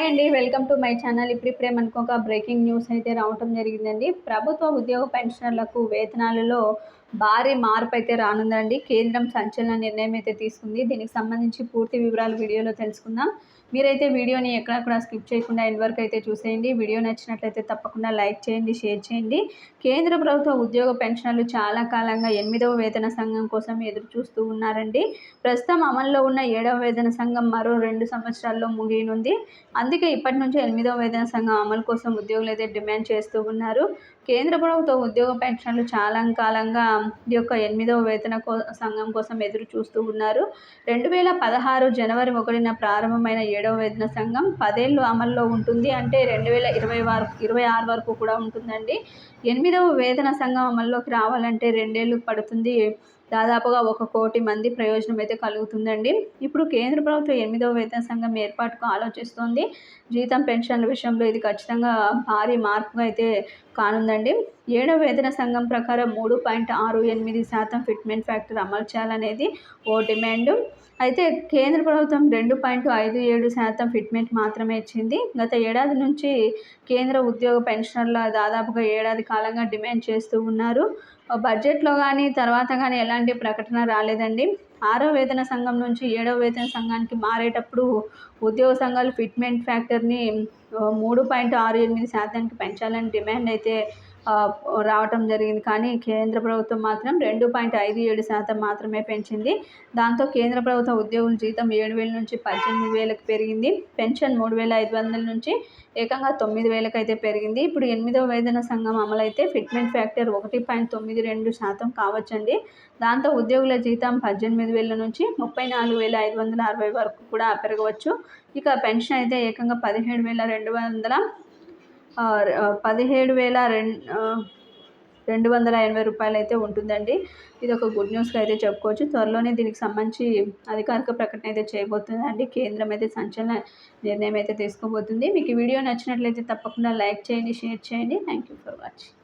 Hi అండి welcome to my channel ఇప్పుడిప్పుడే మనకు ఒక బ్రేకింగ్ న్యూస్ అయితే రావటం జరిగిందండి. ప్రభుత్వ ఉద్యోగ పెన్షనర్లకు వేతనాలలో భారీ మార్పు అయితే రానుందండి. కేంద్రం సంచలన నిర్ణయం అయితే తీసుకుంది. దీనికి సంబంధించి పూర్తి వివరాలు వీడియోలో తెలుసుకుందాం. మీరైతే వీడియోని ఎక్కడక్కడ స్కిప్ చేయకుండా ఎండ్ వరకు అయితే చూసేయండి. వీడియో నచ్చినట్లయితే తప్పకుండా లైక్ చేయండి షేర్ చేయండి. కేంద్ర ప్రభుత్వ ఉద్యోగ పెన్షన్లు చాలా కాలంగా ఎనిమిదవ వేతన సంఘం కోసం ఎదురు చూస్తూ ఉన్నారండి. ప్రస్తుతం అమల్లో ఉన్న ఏడవ వేతన సంఘం మరో రెండు సంవత్సరాల్లో ముగియనుంది. అందుకే ఇప్పటి నుంచి ఎనిమిదవ వేతన సంఘం అమలు కోసం ఉద్యోగులు అయితే డిమాండ్ చేస్తూ ఉన్నారు. కేంద్ర ప్రభుత్వ ఉద్యోగ పెన్షన్లు చాలా కాలంగా ఈ యొక్క ఎనిమిదవ వేతన కో సంఘం కోసం ఎదురు చూస్తూ ఉన్నారు. రెండు వేల పదహారు జనవరి ఒకటిన ప్రారంభమైన ఏడవ వేతన సంఘం పదేళ్ళు అమల్లో ఉంటుంది. అంటే రెండు వేల ఇరవై వారు ఇరవై ఆరు వరకు కూడా ఉంటుందండి. ఎనిమిదవ వేతన సంఘం అమల్లోకి రావాలంటే రెండేళ్ళు పడుతుంది. దాదాపుగా ఒక కోటి మంది ప్రయోజనం అయితే కలుగుతుందండి. ఇప్పుడు కేంద్ర ప్రభుత్వం ఎనిమిదవ వేతన సంఘం ఏర్పాటుకు ఆలోచిస్తోంది. జీతం పెన్షన్ల విషయంలో ఇది ఖచ్చితంగా భారీ మార్పుగా అయితే కానుందండి. ఏడవ వేతన సంఘం ప్రకారం మూడు పాయింట్ ఆరు ఎనిమిది శాతం ఫిట్మెంట్ ఫ్యాక్టర్ అమలు చేయాలనేది ఓ డిమాండ్. అయితే కేంద్ర ప్రభుత్వం రెండు పాయింట్ ఐదు ఏడు శాతం ఫిట్మెంట్ మాత్రమే ఇచ్చింది. గత ఏడాది నుంచి కేంద్ర ఉద్యోగ పెన్షనర్ల దాదాపుగా ఏడాది కాలంగా డిమాండ్ చేస్తూ ఉన్నారు. బడ్జెట్లో కానీ తర్వాత కానీ ఎలాంటి ప్రకటన రాలేదండి. ఆరో వేతన సంఘం నుంచి ఏడవ వేతన సంఘానికి మారేటప్పుడు ఉద్యోగ సంఘాలు ఫిట్మెంట్ ఫ్యాక్టర్ని మూడు పాయింట్ ఆరు ఎనిమిది శాతానికి పెంచాలని డిమాండ్ అయితే రావటం జరిగింది. కానీ కేంద్ర ప్రభుత్వం మాత్రం రెండు పాయింట్ ఐదు ఏడు శాతం మాత్రమే పెంచింది. దాంతో కేంద్ర ప్రభుత్వ ఉద్యోగుల జీతం ఏడు వేల నుంచి పద్దెనిమిది వేలకు పెరిగింది. పెన్షన్ మూడు వేల ఐదు వందల నుంచి ఏకంగా తొమ్మిది వేలకు అయితే పెరిగింది. ఇప్పుడు ఎనిమిదవ వేతన సంఘం అమలైతే ఫిట్మెంట్ ఫ్యాక్టర్ ఒకటి పాయింట్ తొమ్మిది రెండు శాతం కావచ్చండి. దాంతో ఉద్యోగుల జీతం పద్దెనిమిది వేల నుంచి ముప్పై నాలుగు వేల ఐదు వందల అరవై వరకు కూడా పెరగవచ్చు. ఇక పెన్షన్ అయితే ఏకంగా పదిహేడు వేల రెండు వందల పదిహేడు వేల రెండు రెండు వందల ఎనభై రూపాయలు అయితే ఉంటుందండి. ఇది ఒక గుడ్ న్యూస్గా అయితే చెప్పుకోవచ్చు. త్వరలోనే దీనికి సంబంధించి అధికారిక ప్రకటన అయితే చేయబోతుందండి. కేంద్రం అయితే సంచలన నిర్ణయం అయితే తీసుకోబోతుంది. మీకు వీడియో నచ్చినట్లయితే తప్పకుండా లైక్ చేయండి షేర్ చేయండి. Thank you for watching